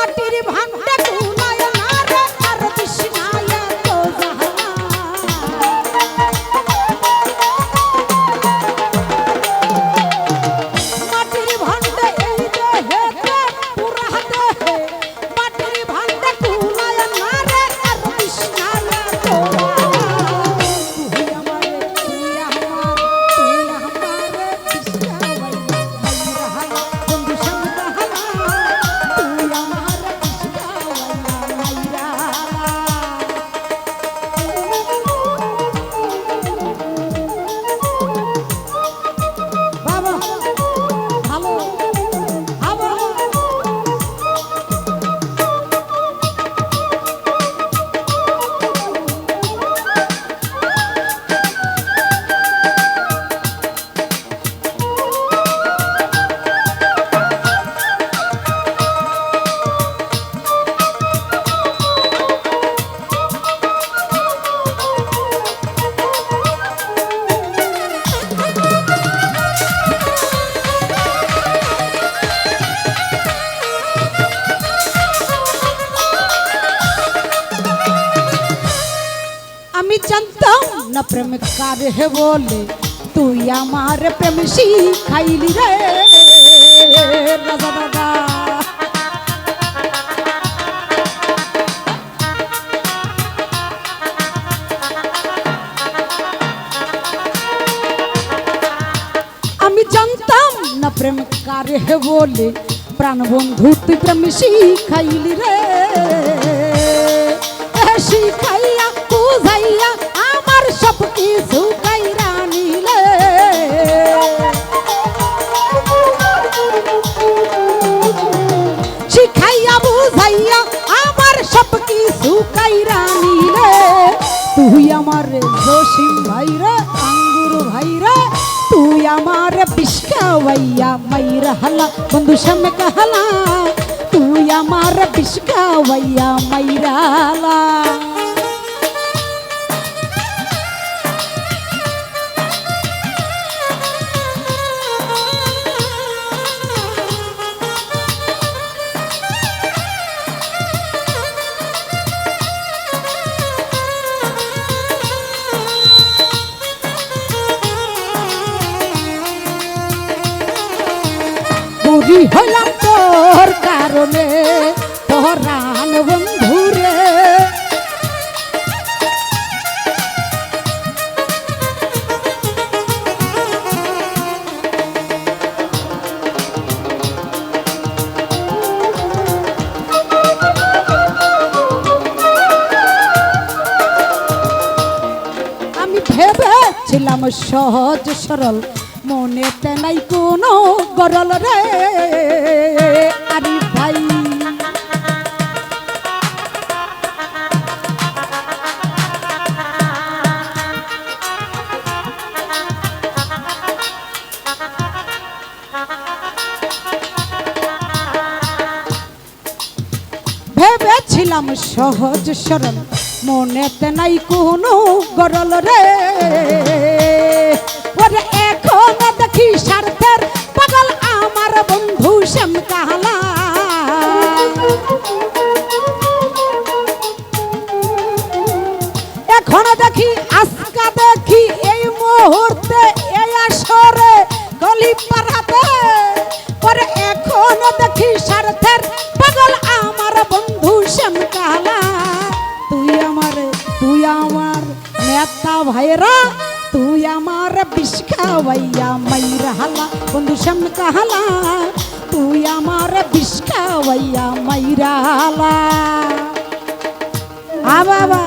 মাটির ভান্ডা জানতাম না প্রেম কার হে বলে? তুই আমার প্রেম শিখাইলি রে রাজা দাদা আমি জানতাম না প্রেম কার হে বলে, প্রাণ বন্ধু তুই প্রেম শিখাইলি রে। শিখাইয়া, বুঝাইয়া ভাইরা তুই আমার বিষ্কাওয়াইয়া মাইরা হালা বন্ধু সামনে কাহালা। তুই আমার বিষ্কাওয়াইয়া মাইরা হালা বুড়ি হইলাম তোর কারণে পরাণ বন্ধুরে। আমি ভেবেছিলাম সহজ সরল মনেতে নাই কোনো গরল রে, আরে ভাই। ভেবেছিলাম সহজ সরল, মনেতে নাই কোনো গরল রে। দেখি স্বার্থের পাগল আমার বন্ধু শ্যাম কাহলা এখন দেখি, আজকা দেখি এই মুহূর্তে এই আসরে গলি পাড়াতে। পরে এখন দেখি স্বার্থের পাগল আমার বন্ধু শ্যাম কাহলা তুই আমার তুই আমার নেতা ভাইরা খাওয়াইয়া মাইরা হালা বন্ধু শ্যাম কাহলা তুই আমার বিষ খাওয়াইয়া মাইরা হালা। আ বাবা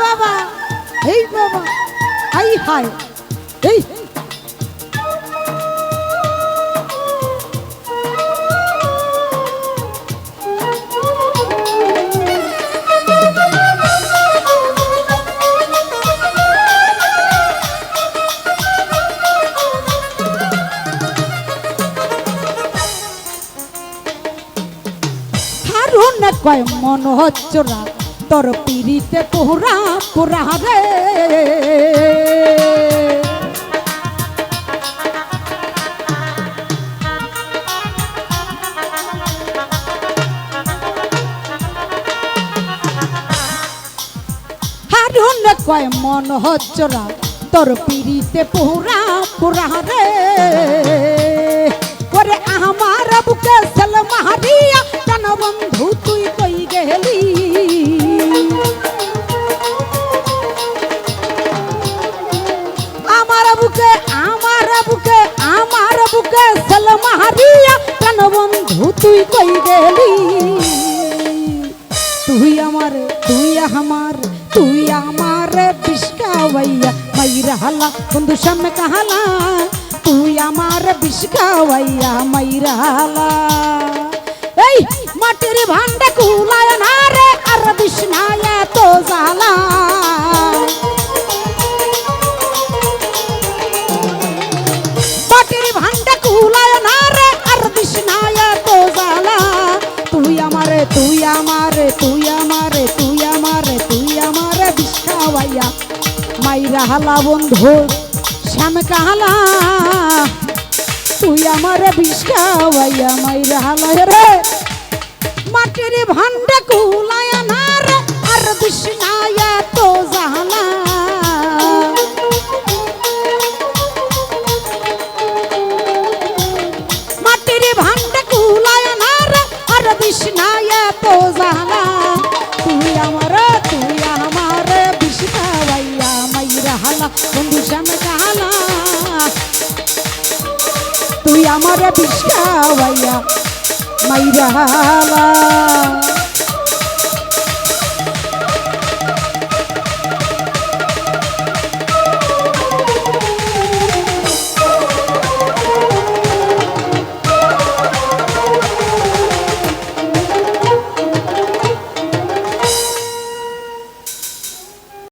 বাবা। হেই বাবা হাই হাই এই মন হচ্ছ রাগ। তোর পিড়িতে পোহরা পোরা রে। হারুন কয় মন হচ্চরা তোর পিড়িতে পোহরা পোরা রে। সেল মারিয়া জান বন্ধু তুই কই গেলি? তুই আমার তুই আমার তুই আমার বিষ্কাওয়াইয়া মাইরা হালা, বন্ধু সামনে কাহালা? তুই আমার বিষ্কাওয়াইয়া মাইরা হালা। এই, মাটির ভান্ডা কুলায় না মাইরা হালা বন্ধু, শ্যাম কাহালা। তুই আমারে বিষ্ণাওয়াইয়া আমায় রাহালা রে। মাটির ভান্ডা কুলায় না আর বিষ্ণায় বন্ধু শ্যাম কালা তুই আমার বিষ্ণাওয়াইয়া মাইরা হালা।